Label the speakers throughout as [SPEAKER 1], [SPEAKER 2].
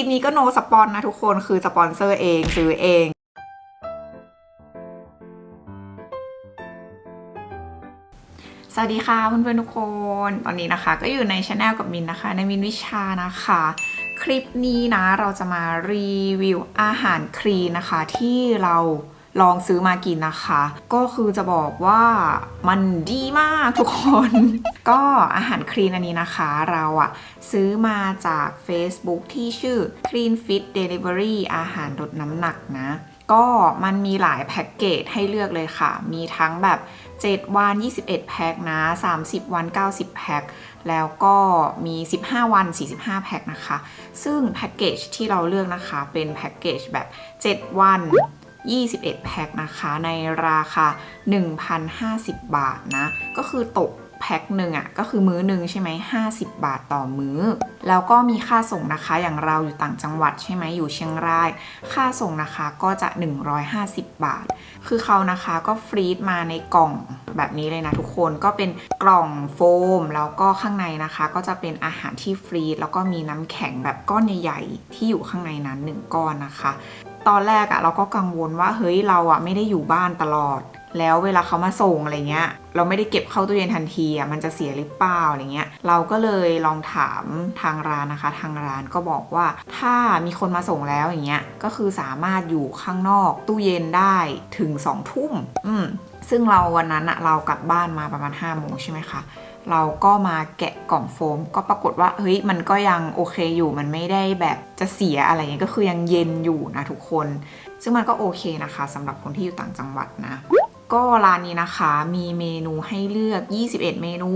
[SPEAKER 1] ลิปนี้ก็โนสปอนนะทุกคนคือสปอนเซอร์เองซื้อเองสวัสดีค่ะเพื่อนๆทุกคน ตอนนี้นะคะ ก็อยู่ในช anel กับมินนะคะ ในมินวิชานะคะ คลิปนี้นะเราจะมารีวิวอาหารคลีนนะคะที่เรา ลองซื้อมากินนะคะ ก็คือจะบอกว่ามันดีมากทุกคน ก็อาหารคลีนอันนี้นะคะ เราอะซื้อมาจาก Facebook ที่ชื่อ Clean Fit Delivery อาหารลดน้ำหนักนะ ก็มันมีหลายแพ็กเกจให้เลือกเลยค่ะ มีทั้งแบบ 7 วัน 21 แพ็คนะ 30 วัน 90 แพ็คแล้วก็มี 15 วัน 45 แพ็คนะคะ ซึ่งแพ็กเกจที่เราเลือกนะคะ เป็นแพ็กเกจแบบ 7 วัน 21 แพ็คนะคะในราคา 1,050 บาทนะ ก็คือตกแพ็คหนึ่งอะ่ะก็คือมื้อหนึ่งใช่ไหม50 บาทต่อมื้อ แล้วก็มีค่าส่งนะคะอย่างเราอยู่ต่างจังหวัดใช่ไหมอยู่เชียงราย ค่าส่งนะคะก็จะ 150 บาท คือเขานะคะก็ฟรีดมาในกล่องแบบนี้เลยนะทุกคนก็เป็นกล่องโฟม แล้วก็ข้างในนะคะ ก็จะเป็นอาหารที่ฟรีดแล้วก็มีน้ำแข็งแบบก้อนใหญ่ ๆ ที่อยู่ข้างในนั้น 1 ก้อนนะคะ ตอนแรกอะเราก็กังวลว่าเฮ้ยเราอะไม่ได้อยู่บ้านตลอด แล้วเวลาเขามาส่งอะไรเงี้ย เราไม่ได้เก็บเข้าตู้เย็นทันทีอะมันจะเสียหรือเปล่าอะไรเงี้ย เราก็เลยลองถามทางร้านนะคะ ทางร้านก็บอกว่า ถ้ามีคนมาส่งแล้วอย่างเงี้ยก็คือสามารถอยู่ข้างนอกตู้เย็นได้ถึง2องทุ่มอืมซึ่งเราวันนั้นอะเรากลับบ้านมาประมาณ5้าโมงใช่ไหมคะ เราก็มาแกะกล่องโฟม ก็ปรากฏว่าเฮ้ยมันก็ยังโอเคอยู่มันไม่ได้แบบจะเสียอะไรเงี้ยก็คือยังเย็นอยู่นะทุกคน ซึ่งมันก็โอเคนะคะสำหรับคนที่อยู่ต่างจังหวัดนะ ก็ร้านนี้นะคะมีเมนูให้เลือก 21 เมนู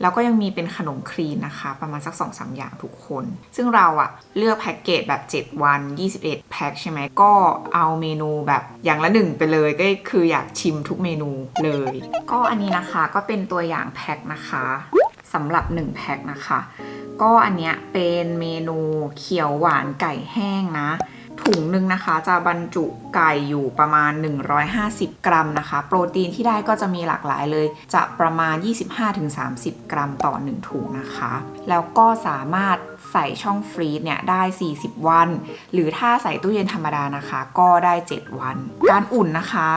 [SPEAKER 1] แล้วก็ยังมีเป็นขนมครีนนะคะ ประมาณสัก2-3อย่างทุกคน ซึ่งเราอะเลือกแพ็กเกจแบบ 7 วัน 21 แพ็คใช่ไหมก็เอาเมนูแบบอย่างละหนึ่งไปเลยก็คืออยากชิมทุกเมนูเลย ก็อันนี้นะคะก็เป็นตัวอย่างแพ็คนะคะสำหรับ 1 แพ็คนะคะ ก็อันเนี้ยเป็นเมนูเขียวหวานไก่แห้งนะ ถุงหนึ่งนะคะจะบรรจุไก่อยู่ประมาณ 150 กรัมนะคะ โปรตีนที่ได้ก็จะมีหลากหลายเลย จะประมาณ 25-30 กรัมต่อ 1 ถุงนะคะ แล้วก็สามารถใส่ช่องฟรีซเนี่ยได้ 40 วัน หรือถ้าใส่ตู้เย็นธรรมดานะคะ ก็ได้ 7 วัน การอุ่นนะคะ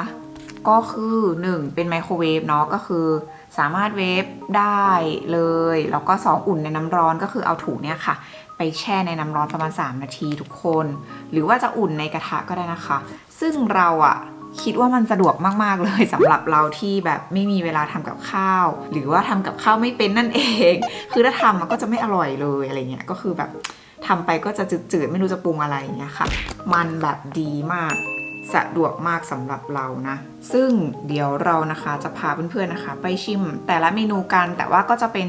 [SPEAKER 1] ก็คือ 1 เป็นไมโครเวฟเนาะก็คือสามารถเวฟได้เลย แล้วก็ 2 อุ่นในน้ำร้อนก็คือเอาถุงเนี่ยค่ะ ไปแช่ในน้ำร้อนประมาณ 3 นาทีทุกคน หรือว่าจะอุ่นในกระทะก็ได้นะคะ ซึ่งเราอะคิดว่ามันสะดวกมาก ๆ เลยสำหรับเราที่แบบไม่มีเวลาทำกับข้าว หรือว่าทำกับข้าวไม่เป็นนั่นเอง คือถ้าทำมันก็จะไม่อร่อยเลยอะไรเงี้ยก็คือแบบทำไปก็จะจืดๆ ไม่รู้จะปรุงอะไรอย่างเงี้ยค่ะ มันแบบดีมากสะดวกมากสำหรับเรานะ ซึ่งเดี๋ยวเรานะคะจะพาเพื่อนๆนะคะ ไปชิมแต่ละเมนูกันแต่ว่าก็จะเป็น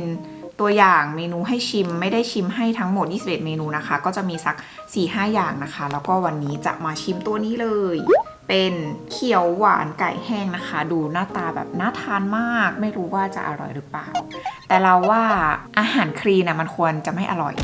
[SPEAKER 1] ตัวอย่างเมนูให้ชิมไม่ได้ชิมให้ทั้งหมด 21 เมนูนะคะ ก็จะมีสัก 4-5 อย่างนะคะ แล้วก็วันนี้จะมาชิมตัวนี้เลย เป็นเขียวหวานไก่แห้งนะคะ ดูหน้าตาแบบน่าทานมาก ไม่รู้ว่าจะอร่อยหรือเปล่า แต่เราว่าอาหารคลีนนะมันควรจะไม่อร่อย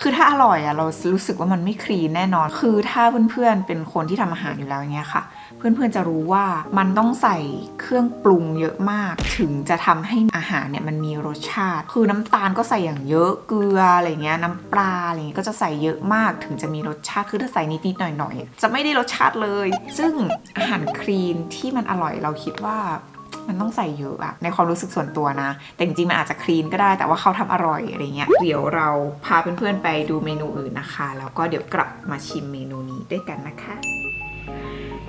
[SPEAKER 1] คือถ้าอร่อยอะเรารู้สึกว่ามันไม่คลีนแน่นอน คือถ้าเพื่อนๆเป็นคนที่ทำอาหารอยู่แล้วเงี้ยค่ะ เพื่อนๆจะรู้ว่ามันต้องใส่เครื่องปรุงเยอะมาก ถึงจะทำให้อาหารเนี่ยมันมีรสชาติ คือน้ำตาลก็ใส่อย่างเยอะเกลืออะไรเงี้ยน้ำปลาอะไรเงี้ยก็จะใส่เยอะมาก ถึงจะมีรสชาติคือถ้าใส่นิดๆหน่อยๆจะไม่ได้รสชาติเลยซึ่งอาหารคลีนที่มันอร่อยเราคิดว่ามันต้องใส่เยอะอะในความรู้สึกส่วนตัวนะ แต่จริงๆมันอาจจะคลีนก็ได้แต่ว่าเขาทำอร่อยอะไรเงี้ยเดี๋ยวเราพาเพื่อนๆไปดูเมนูอื่นนะคะ แล้วก็เดี๋ยวกลับมาชิมเมนูนี้ด้วยกันนะคะ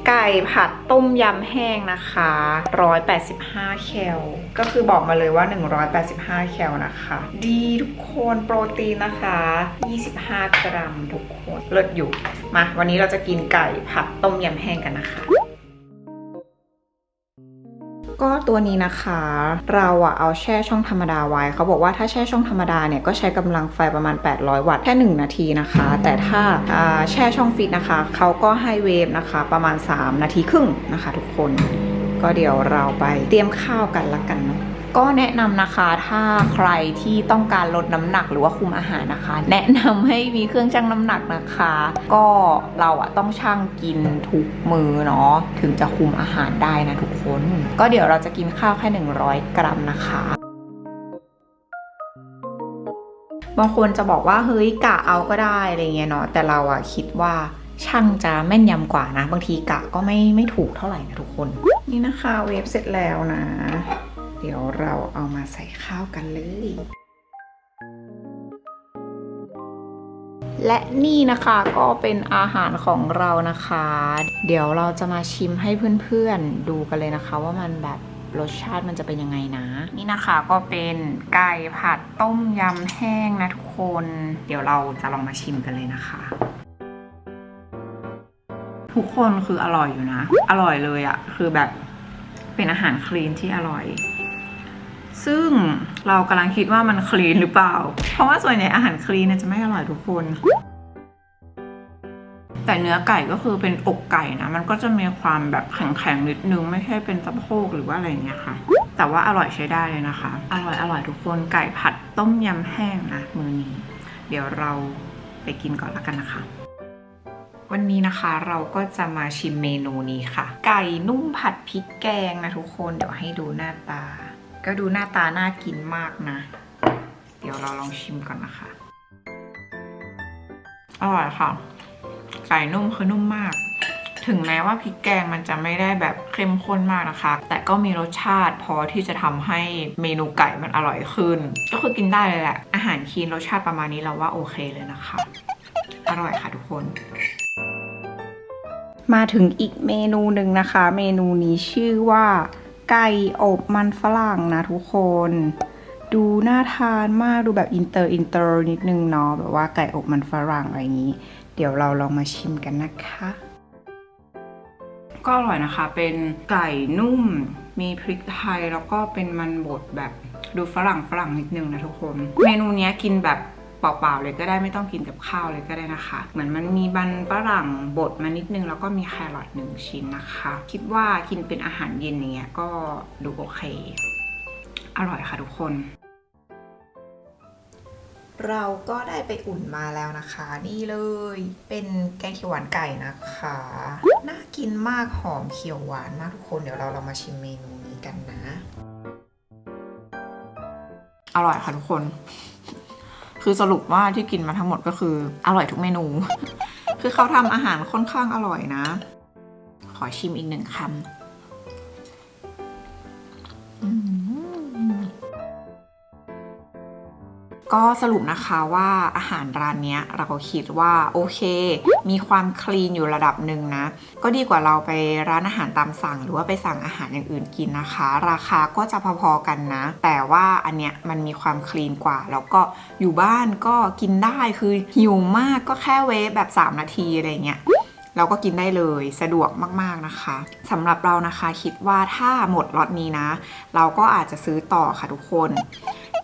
[SPEAKER 1] ไก่ผัดต้มยำแห้งนะคะ 185 แคล ก็คือบอกมาเลยว่า 185 แคลนะคะ ดีทุกคนโปรตีนนะคะ 25 กรัมทุกคน เลิศอยู่ มา วันนี้เราจะกินไก่ผัดต้มยำแห้งกันนะคะ ก็ตัวนี้นะคะ เราอะเอาแช่ช่องธรรมดาไว้ เขาบอกว่าถ้าแช่ช่องธรรมดาเนี่ยก็ใช้กำลังไฟประมาณ 800 วัตต์แค่1นาทีนะคะ แต่ถ้าอ่าแช่ช่องฟิตนะคะ เขาก็ให้เวฟนะคะ ประมาณ 3 นาทีครึ่งนะคะ ทุกคน ก็เดี๋ยวเราไปเตรียมข้าวกันละกันเนาะ ก็แนะนำนะคะถ้าใครที่ต้องการลดน้ำหนักหรือว่าคุมอาหารนะคะ แนะนำให้มีเครื่องชั่งน้ำหนักนะคะ ก็เราอะต้องชั่งกินทุกมือเนาะถึงจะคุมอาหารได้นะทุกคน ก็เดี๋ยวเราจะกินข้าวแค่ 100 กรัมนะคะบางคนจะบอกว่าเฮ้ยกะเอาก็ได้อะไรเงี้ยเนาะแต่เราอะคิดว่าช่างจะแม่นยำกว่านะ บางทีกะก็ไม่ไม่ถูกเท่าไหร่นะทุกคน นี่นะคะเวฟเสร็จแล้วนะ เดี๋ยวเราเอามาใส่ข้าวกันเลย และนี่นะคะก็เป็นอาหารของเรานะคะ เดี๋ยวเราจะมาชิมให้เพื่อนๆดูกันเลยนะคะ ว่ามันแบบรสชาติมันจะเป็นยังไงนะ นี่นะคะก็เป็นไก่ผัดต้มยำแห้งนะทุกคน เดี๋ยวเราจะลองมาชิมกันเลยนะคะทุกคนคืออร่อยอยู่นะ อร่อยเลยอะคือแบบเป็นอาหารคลีนที่อร่อย ซึ่งเรากำลังคิดว่ามันคลีนหรือเปล่า เพราะว่าส่วนใหญ่อาหารคลีนจะไม่อร่อยทุกคน แต่เนื้อไก่ก็คือเป็นอกไก่นะ มันก็จะมีความแบบแข็งๆนิดนึง ไม่ใช่เป็นสะโพกหรือว่าอะไรอย่างเงี้ยค่ะ แต่ว่าอร่อยใช้ได้เลยนะคะ อร่อยอร่อยทุกคน ไก่ผัดต้มยำแห้งนะมือนี้ เดี๋ยวเราไปกินก่อนละกันนะคะวันนี้นะคะเราก็จะมาชิมเมนูนี้ค่ะ ไก่นุ่มผัดพริกแกงนะทุกคนเดี๋ยวให้ดูหน้าตา ก็ดูหน้าตาน่ากินมากนะ เดี๋ยวเราลองชิมก่อนนะคะ อร่อยค่ะ ไก่นุ่มคือนุ่มมาก ถึงแม้ว่าพริกแกงมันจะไม่ได้แบบเข้มข้นมากนะคะ แต่ก็มีรสชาติพอที่จะทำให้เมนูไก่มันอร่อยขึ้น ก็คือกินได้เลยแหละ อาหารคีนรสชาติประมาณนี้เราว่าโอเคเลยนะคะ อร่อยค่ะทุกคนมาถึงอีกเมนูหนึ่งนะคะ เมนูนี้ชื่อว่า ไก่อบมันฝรั่งนะทุกคน ดูน่าทานมากดูแบบอินเตอร์อินเตอร์นิดนึงเนาะแบบว่าไก่อบมันฝรั่งอะไรอย่างนี้ เดี๋ยวเราลองมาชิมกันนะคะ ก็อร่อยนะคะ เป็นไก่นุ่ม มีพริกไทยแล้วก็เป็นมันบดแบบดูฝรั่งฝรั่งนิดนึงนะทุกคน เมนูนี้กินแบบ เปล่าๆเลยก็ได้ไม่ต้องกินกับข้าวเลยก็ได้นะคะ เหมือนมันมีบันฝรั่งบดมานิดนึง แล้วก็มีแครอทหนึ่งชิ้นนะคะ คิดว่ากินเป็นอาหารเย็นอย่างเงี้ยก็ดูโอเค อร่อยค่ะทุกคน เราก็ได้ไปอุ่นมาแล้วนะคะ นี่เลย เป็นแกงเขียวหวานไก่นะคะ น่ากินมากหอมเขียวหวานมากทุกคนเดี๋ยวเราลองมาชิมเมนูนี้กันนะ อร่อยค่ะทุกคน คือสรุปว่าที่กินมาทั้งหมดก็คืออร่อยทุกเมนู คือเขาทำอาหารค่อนข้างอร่อยนะ ขอชิมอีกหนึ่งคำ ก็สรุปนะคะว่าอาหารร้านนี้เราคิดว่าโอเค มีความคลีนอยู่ระดับหนึ่งนะ ก็ดีกว่าเราไปร้านอาหารตามสั่ง หรือว่าไปสั่งอาหารอย่างอื่นกินนะคะ ราคาก็จะพอๆกันนะ แต่ว่าอันเนี้ยมันมีความคลีนกว่า แล้วก็อยู่บ้านก็กินได้คือหิวมากก็แค่เวฟแบบ 3 นาทีอะไรเงี้ยเราก็กินได้เลยสะดวกมากๆนะคะสำหรับเรานะคะคิดว่าถ้าหมดล็อตนี้นะ เราก็อาจจะซื้อต่อค่ะทุกคน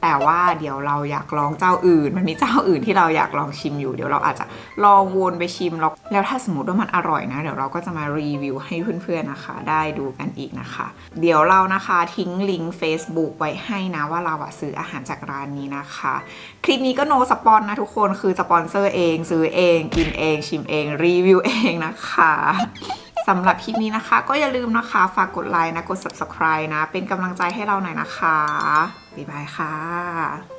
[SPEAKER 1] แต่ว่าเดี๋ยวเราอยากลองเจ้าอื่น มันมีเจ้าอื่นที่เราอยากลองชิมอยู่ เดี๋ยวเราอาจจะลองวนไปชิมแล้วแล้วถ้าสมมติว่ามันอร่อยนะ เดี๋ยวเราก็จะมารีวิวให้เพื่อนๆนะคะ ได้ดูกันอีกนะคะ เดี๋ยวเรานะคะทิ้งลิงก์ Facebook ไว้ให้นะว่าเราอะซื้ออาหารจากร้านนี้นะคะ คลิปนี้ก็โนสปอนนะทุกคนคือสปอนเซอร์เอง ซื้อเอง กินเอง ชิมเองรีวิวเองนะคะ สำหรับคลิปนี้นะคะ ก็อย่าลืมนะคะ ฝากกดไลค์นะ กด subscribe นะ เป็นกำลังใจให้เราหน่อยนะคะ บ๊ายบายค่ะ